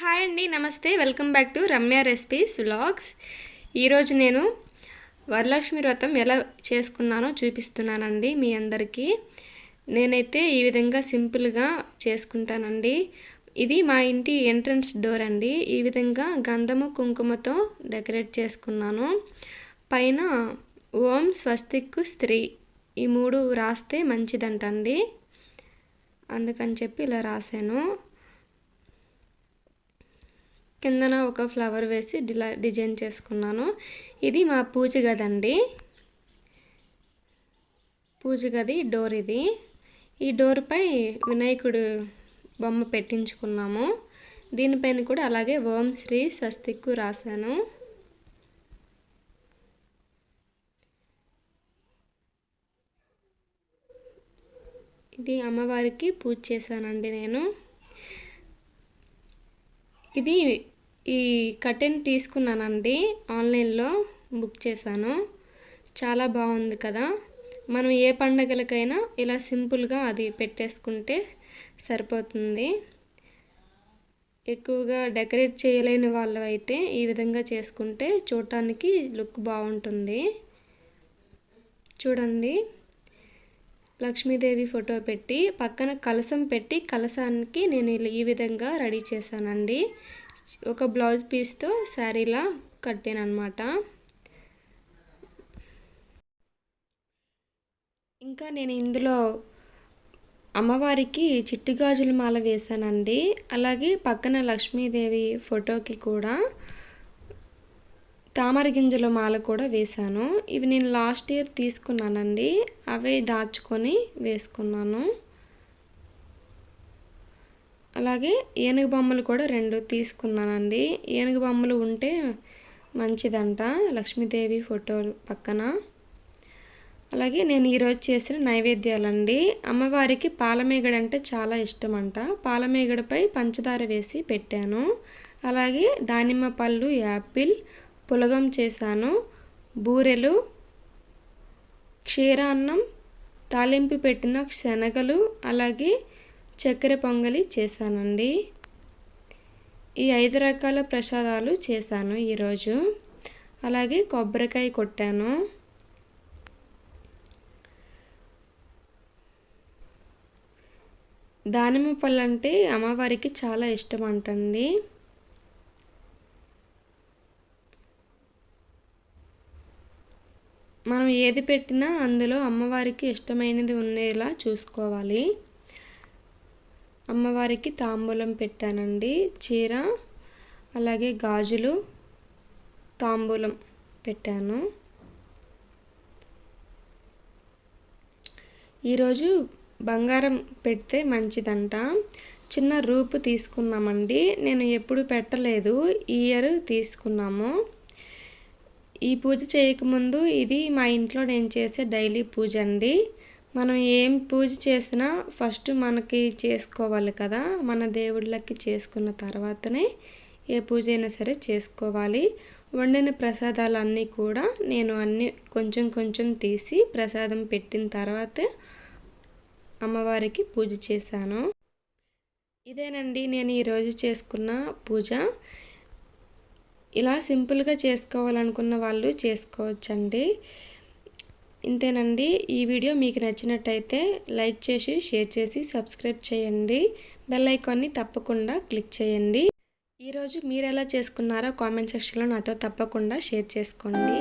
Hi అండి నమస్తే. Welcome back to Ramya recipes vlogs. ఈరోజు నేను వరలక్ష్మి వ్రతం ఎలా చేసుకున్నానో చూపిస్తున్నానండి మీ అందరికీ. నేనైతే ఈ విధంగా సింపుల్గా చేసుకుంటానండి. ఇది మా ఇంటి ఎంట్రన్స్ డోర్ అండి. ఈ విధంగా గంధము కుంకుమతో డెకరేట్ చేసుకున్నాను. పైన ఓం స్వస్తిక్ స్త్రీ. ఈ మూడు రాస్తే మంచిదంటండి. అందుకని చెప్పి ఇలా రాశాను. కిందన ఒక ఫ్లవర్ వేసి డిలా డిజైన్ చేసుకున్నాను. ఇది మా పూజ గది అండి. పూజ గది డోర్ ఇది. ఈ డోర్పై వినాయకుడు బొమ్మ పెట్టించుకున్నాము. దీనిపైన కూడా అలాగే ఓం శ్రీ స్వస్తిక్కు రాశాను. ఇది అమ్మవారికి పూజ చేశానండి నేను. ఇది ఈ కటెన్ తీసుకున్నానండి. ఆన్లైన్లో బుక్ చేశాను. చాలా బాగుంది కదా. మనం ఏ పండగలకైనా ఇలా సింపుల్గా అది పెట్టేసుకుంటే సరిపోతుంది. ఎక్కువగా డెకరేట్ చేయలేని వాళ్ళు అయితే ఈ విధంగా చేసుకుంటే చూడటానికి లుక్ బాగుంటుంది. చూడండి. లక్ష్మీదేవి ఫోటో పెట్టి పక్కన కలసం పెట్టి కలసానికి నేను ఈ విధంగా రెడీ చేశానండి. ఒక బ్లౌజ్ పీస్తో శారీలా కట్టాను అనమాట ఇంకా నేను ఇందులో అమ్మవారికి చిట్టి గాజుల మాల వేశానండి. అలాగే పక్కన లక్ష్మీదేవి ఫోటోకి కూడా తామర గింజల మాల కూడా వేశాను. ఇవి నేను లాస్ట్ ఇయర్ తీసుకున్నానండి. అవే దాచుకొని వేసుకున్నాను. అలాగే ఏనుగు బొమ్మలు కూడా రెండు తీసుకున్నానండి. ఏనుగు బొమ్మలు ఉంటే మంచిదంట. లక్ష్మీదేవి ఫోటోలు పక్కన. అలాగే నేను ఈరోజు చేసిన నైవేద్యాలండి. అమ్మవారికి పాలమేగడ అంటే చాలా ఇష్టం అంట పాలమేగడపై పంచదార వేసి పెట్టాను. అలాగే దానిమ్మ పళ్ళు యాపిల్ పులగం చేశాను. బూరెలు క్షీరాన్నం తాలింపు పెట్టిన శనగలు అలాగే చక్కెర పొంగలి చేశానండి. ఈ ఐదు రకాల ప్రసాదాలు చేశాను ఈరోజు. అలాగే కొబ్బరికాయ కొట్టాను. దానిమ్మ పళ్ళు అంటే అమ్మవారికి చాలా ఇష్టం అంటండి. మనం ఏది పెట్టినా అందులో అమ్మవారికి ఇష్టమైనది ఉండేలా చూసుకోవాలి. అమ్మవారికి తాంబూలం పెట్టానండి. చీర అలాగే గాజులు తాంబూలం పెట్టాను. ఈరోజు బంగారం పెడితే మంచిదంట. చిన్న రూపు తీసుకున్నామండి. నేను ఎప్పుడు పెట్టలేదు. ఇయర్ తీసుకున్నాము. ఈ పూజ చేయకముందు ఇది మా ఇంట్లో నేను చేసే డైలీ పూజ అండి. మనం ఏం పూజ చేసినా ఫస్ట్ మనకి చేసుకోవాలి కదా మన దేవుళ్ళకి చేసుకున్న తర్వాతనే ఏ పూజ అయినా సరే చేసుకోవాలి. వండిన ప్రసాదాలన్నీ కూడా నేను అన్నీ కొంచెం కొంచెం తీసి ప్రసాదం పెట్టిన తర్వాత అమ్మవారికి పూజ చేశాను. ఇదేనండి నేను ఈరోజు చేసుకున్న పూజ. ఇలా సింపుల్గా చేసుకోవాలనుకున్న వాళ్ళు చేసుకోవచ్చండి. ఇంతేనండి. ఈ వీడియో మీకు నచ్చినట్టయితే లైక్ చేసి షేర్ చేసి సబ్స్క్రైబ్ చేయండి. బెల్ ఐకాన్ని తప్పకుండా క్లిక్ చేయండి. ఈరోజు మీరు ఎలా చేసుకున్నారో కామెంట్ సెక్షన్లో నాతో తప్పకుండా షేర్ చేసుకోండి.